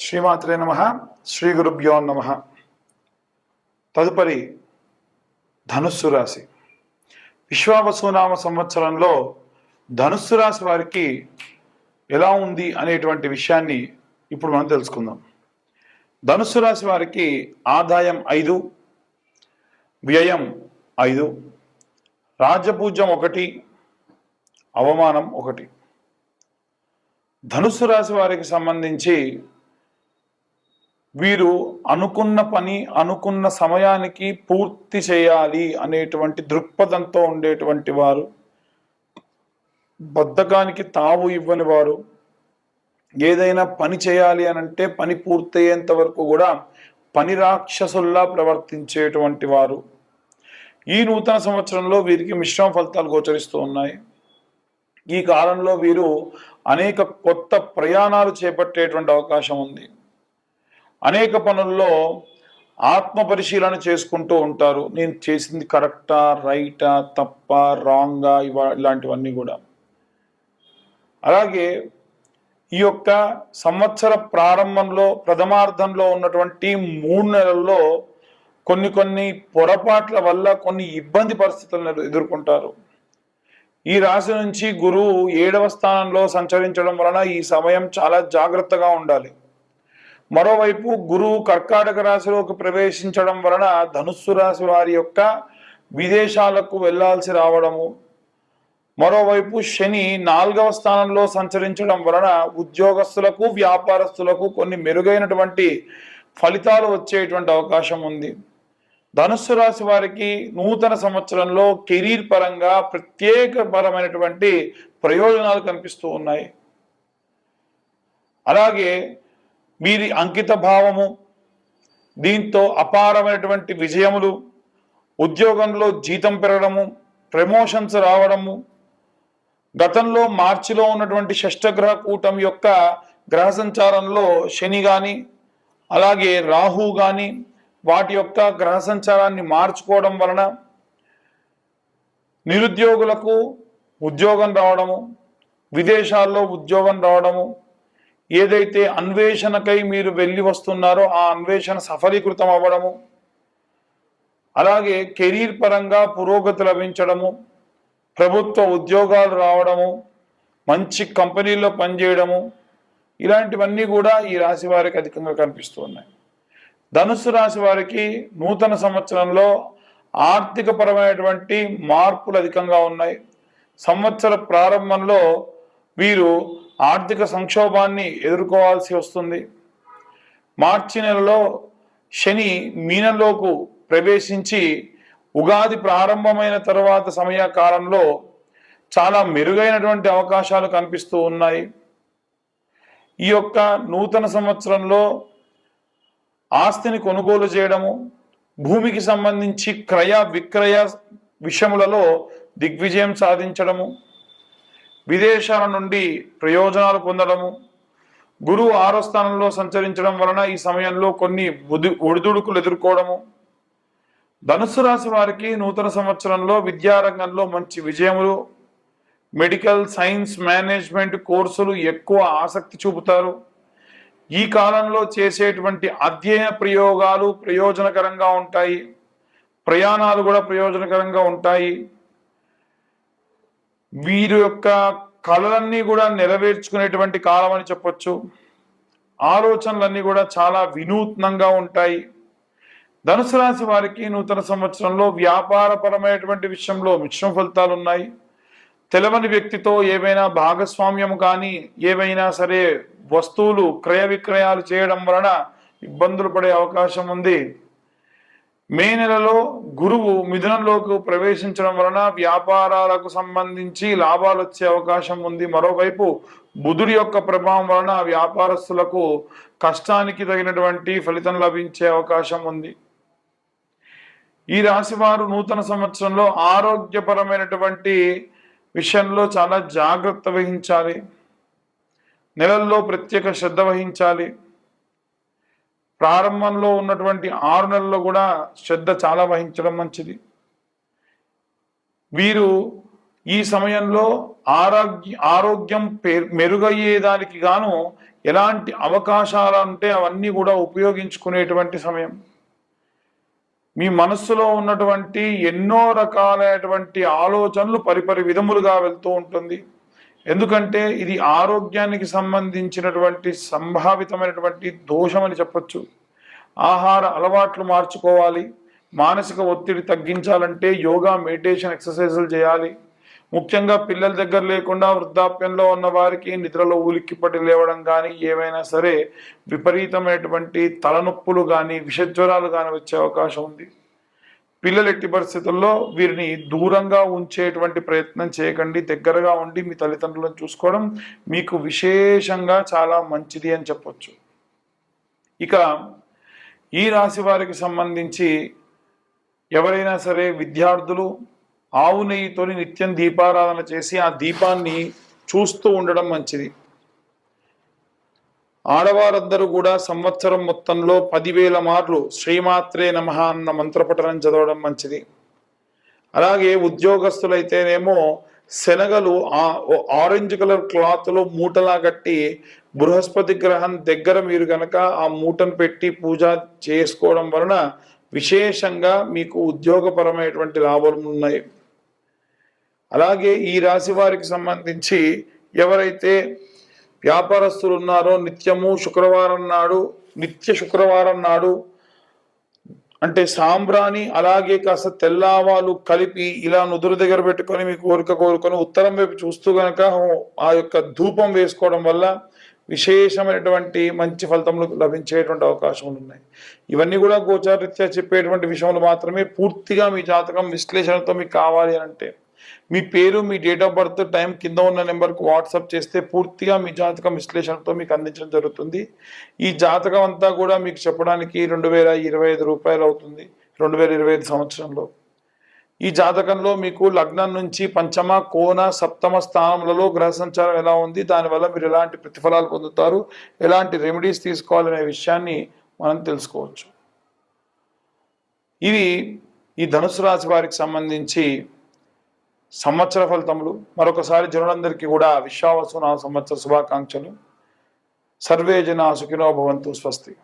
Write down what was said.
శ్రీమాత్రే నమ శ్రీ గురుభ్యో నమ. తదుపరి ధనుస్సు రాశి. విశ్వావసునామ సంవత్సరంలో ధనుస్సు రాశి వారికి ఎలా ఉంది అనేటువంటి విషయాన్ని ఇప్పుడు మనం తెలుసుకుందాం. ధనుస్సు రాశి వారికి ఆదాయం ఐదు వ్యయం ఐదు రాజపూజ్యం ఒకటి అవమానం ఒకటి. ధనుస్సు రాశి వారికి సంబంధించి వీరు అనుకున్న పని అనుకున్న సమయానికి పూర్తి చేయాలి అనేటువంటి దృక్పథంతో ఉండేటువంటి వారు. బద్ధకానికి తావు ఇవ్వని వారు. ఏదైనా పని చేయాలి అని అంటే పని పూర్తయ్యేంత వరకు కూడా పని రాక్షసుల్లా ప్రవర్తించేటువంటి వారు. ఈ నూతన సంవత్సరంలో వీరికి మిశ్రమ ఫలితాలు గోచరిస్తూ ఉన్నాయి. ఈ కాలంలో వీరు అనేక కొత్త ప్రయాణాలు చేపట్టేటువంటి అవకాశం ఉంది. అనేక పనుల్లో ఆత్మ పరిశీలన చేసుకుంటూ ఉంటారు. నేను చేసింది కరెక్టా రైటా తప్ప రాంగా ఇవా ఇలాంటివన్నీ కూడా. అలాగే ఈ యొక్క సంవత్సర ప్రారంభంలో ప్రథమార్థంలో ఉన్నటువంటి మూడు నెలల్లో కొన్ని కొన్ని పొరపాట్ల వల్ల కొన్ని ఇబ్బంది పరిస్థితులను ఎదుర్కొంటారు. ఈ రాశి నుంచి గురువు ఏడవ స్థానంలో సంచరించడం వలన ఈ సమయం చాలా జాగ్రత్తగా ఉండాలి. మరోవైపు గురువు కర్కాటక రాశిలోకి ప్రవేశించడం వలన ధనుస్సు రాశి వారి యొక్క విదేశాలకు వెళ్ళాల్సి రావడము. మరోవైపు శని నాలుగవ స్థానంలో సంచరించడం వలన ఉద్యోగస్తులకు వ్యాపారస్తులకు కొన్ని మెరుగైనటువంటి ఫలితాలు వచ్చేటువంటి అవకాశం ఉంది. ధనుస్సు రాశి వారికి నూతన సంవత్సరంలో కెరీర్ పరంగా ప్రత్యేకపరమైనటువంటి ప్రయోజనాలు కనిపిస్తూ ఉన్నాయి. అలాగే వీరి అంకిత భావము దీంతో అపారమైనటువంటి విజయములు ఉద్యోగంలో జీతం పెరగడము ప్రమోషన్స్ రావడము గతంలో మార్చిలో ఉన్నటువంటి షష్టగ్రహ కూటం యొక్క గ్రహ సంచారంలో శని కానీ అలాగే రాహు కానీ వాటి యొక్క గ్రహ సంచారాన్ని మార్చుకోవడం వలన నిరుద్యోగులకు ఉద్యోగం రావడము విదేశాల్లో ఉద్యోగం రావడము ఏదైతే అన్వేషణకై మీరు వెళ్ళి వస్తున్నారో ఆ అన్వేషణ సఫలీకృతం అవ్వడము అలాగే కెరీర్ పరంగా పురోగతి లభించడము ప్రభుత్వ ఉద్యోగాలు రావడము మంచి కంపెనీల్లో పనిచేయడము ఇలాంటివన్నీ కూడా ఈ రాశి వారికి అధికంగా కనిపిస్తూ ఉన్నాయి. ధనుస్సు రాశి వారికి నూతన సంవత్సరంలో ఆర్థిక పరమైనటువంటి మార్పులు అధికంగా ఉన్నాయి. సంవత్సర ప్రారంభంలో వీరు ఆర్థిక సంక్షోభాన్ని ఎదుర్కోవాల్సి వస్తుంది. మార్చి నెలలో శని మీనంలోకి ప్రవేశించి ఉగాది ప్రారంభమైన తర్వాత సమయకాలంలో చాలా మెరుగైనటువంటి అవకాశాలు కనిపిస్తూ ఉన్నాయి. ఈ యొక్క నూతన సంవత్సరంలో ఆస్తిని కొనుగోలు చేయడము భూమికి సంబంధించి క్రయ విక్రయ విషయములలో దిగ్విజయం సాధించడము విదేశాల నుండి ప్రయోజనాలు పొందడము గురువు ఆరో స్థానంలో సంచరించడం వలన ఈ సమయంలో కొన్ని ఒడిదుడుకులు ఎదుర్కోవడము. ధనుసు రాశి వారికి నూతన సంవత్సరంలో విద్యారంగంలో మంచి విజయములు మెడికల్ సైన్స్ మేనేజ్మెంట్ కోర్సులు ఎక్కువ ఆసక్తి చూపుతారు. ఈ కాలంలో చేసేటువంటి అధ్యయన ప్రయోగాలు ప్రయోజనకరంగా ఉంటాయి. ప్రయాణాలు కూడా ప్రయోజనకరంగా ఉంటాయి. వీరి యొక్క కళలన్నీ కూడా నెరవేర్చుకునేటువంటి కాలం అని చెప్పొచ్చు. ఆలోచనలన్నీ కూడా చాలా వినూత్నంగా ఉంటాయి. ధనుసు రాశి వారికి నూతన సంవత్సరంలో వ్యాపారపరమైనటువంటి విషయంలో మిశ్రమ ఫలితాలు ఉన్నాయి. తెలవని వ్యక్తితో ఏవైనా భాగస్వామ్యం కానీ ఏవైనా సరే వస్తువులు క్రయ విక్రయాలు చేయడం వలన ఇబ్బందులు పడే అవకాశం ఉంది. మే నెలలో గురువు మిథునంలోకి ప్రవేశించడం వలన వ్యాపారాలకు సంబంధించి లాభాలు వచ్చే అవకాశం ఉంది. మరోవైపు బుధుడి యొక్క ప్రభావం వలన వ్యాపారస్తులకు కష్టానికి తగినటువంటి ఫలితం లభించే అవకాశం ఉంది. ఈ రాశి వారు నూతన సంవత్సరంలో ఆరోగ్యపరమైనటువంటి విషయంలో చాలా జాగ్రత్త వహించాలి. నెలల్లో ప్రత్యేక శ్రద్ధ వహించాలి. ప్రారంభంలో ఉన్నటువంటి ఆరు నెలల్లో కూడా శ్రద్ధ చాలా వహించడం మంచిది. వీరు ఈ సమయంలో ఆరోగ్య ఆరోగ్యం పె- మెరుగయ్యేదానికి గాను ఎలాంటి అవకాశాలు ఉంటే అవన్నీ కూడా ఉపయోగించుకునేటువంటి సమయం. మీ మనస్సులో ఉన్నటువంటి ఎన్నో రకాలైనటువంటి ఆలోచనలు పరిపరి విధములుగా వెళ్తూ ఉంటుంది. ఎందుకంటే ఇది ఆరోగ్యానికి సంబంధించినటువంటి సంభావితమైనటువంటి దోషం అని చెప్పొచ్చు. ఆహార అలవాట్లు మార్చుకోవాలి. మానసిక ఒత్తిడి తగ్గించాలంటే యోగా మెడిటేషన్ ఎక్సర్సైజులు చేయాలి. ముఖ్యంగా పిల్లల దగ్గర లేకుండా వృద్ధాప్యంలో ఉన్న వారికి నిద్రలో ఉలిక్కిపడి లేవడం కానీ ఏవైనా సరే విపరీతమైనటువంటి తలనొప్పులు కానీ విషజ్వరాలు కానీ వచ్చే అవకాశం ఉంది. పిల్లలు ఎట్టి పరిస్థితుల్లో వీరిని దూరంగా ఉంచేటువంటి ప్రయత్నం చేయకండి దగ్గరగా ఉండి మీ తల్లిదండ్రులను చూసుకోవడం మీకు విశేషంగా చాలా మంచిది అని చెప్పొచ్చు. ఇక ఈ రాశి వారికి సంబంధించి ఎవరైనా సరే విద్యార్థులు ఆవు నెయ్యితోని నిత్యం దీపారాధన చేసి ఆ దీపాన్ని చూస్తూ ఉండడం మంచిది. ఆడవారందరూ కూడా సంవత్సరం మొత్తంలో పదివేల మార్లు శ్రీమాత్రే నమ అన్న మంత్రపఠనం చదవడం మంచిది. అలాగే ఉద్యోగస్తులైతేనేమో శనగలు ఆ- ఓ ఆరెంజ్ కలర్ క్లాత్లో మూటలా కట్టి బృహస్పతి గ్రహం దగ్గర మీరు గనక ఆ మూటను పెట్టి పూజ చేసుకోవడం వలన విశేషంగా మీకు ఉద్యోగపరమైనటువంటి లాభాలు ఉన్నాయి. అలాగే ఈ రాశి వారికి సంబంధించి ఎవరైతే వ్యాపారస్తులు ఉన్నారో నిత్యము శుక్రవారం నాడు నిత్య శుక్రవారం నాడు అంటే సాంబ్రాణి అలాగే కాస్త తెల్లావాలు కలిపి ఇలా నుదురు దగ్గర పెట్టుకొని మీ కోరిక కోరుకొని ఉత్తరం వైపు చూస్తూ గనక ఆ యొక్క ధూపం వేసుకోవడం వల్ల విశేషమైనటువంటి మంచి ఫలితములు లభించేటువంటి అవకాశములు ఉన్నాయి. ఇవన్నీ కూడా గోచారరీత్యా చెప్పేటువంటి విషయంలో మాత్రమే పూర్తిగా మీ జాతకం విశ్లేషణతో మీకు కావాలి అని అంటే మీ పేరు మీ డేట్ ఆఫ్ బర్త్ టైం కింద ఉన్న నెంబర్కు వాట్సాప్ చేస్తే పూర్తిగా మీ జాతకం విశ్లేషణతో మీకు అందించడం జరుగుతుంది. ఈ జాతకం అంతా కూడా మీకు చెప్పడానికి రెండు వేల ఇరవై ఐదు రూపాయలు అవుతుంది రెండు వేల ఇరవై ఐదు సంవత్సరంలో. ఈ జాతకంలో మీకు లగ్నం నుంచి పంచమ కోన సప్తమ స్థానములలో గ్రహ సంచారం ఎలా ఉంది దానివల్ల మీరు ఎలాంటి ప్రతిఫలాలు పొందుతారు ఎలాంటి రెమెడీస్ తీసుకోవాలనే విషయాన్ని మనం తెలుసుకోవచ్చు. ఇవి ఈ ధనుసు రాశి వారికి సంబంధించి సంవత్సర ఫలితములు. మరొకసారి జనులందరికీ కూడా విశ్వావసు నా సంవత్సర శుభాకాంక్షలు. సర్వే జన సుఖినో భవంతు స్వస్తి.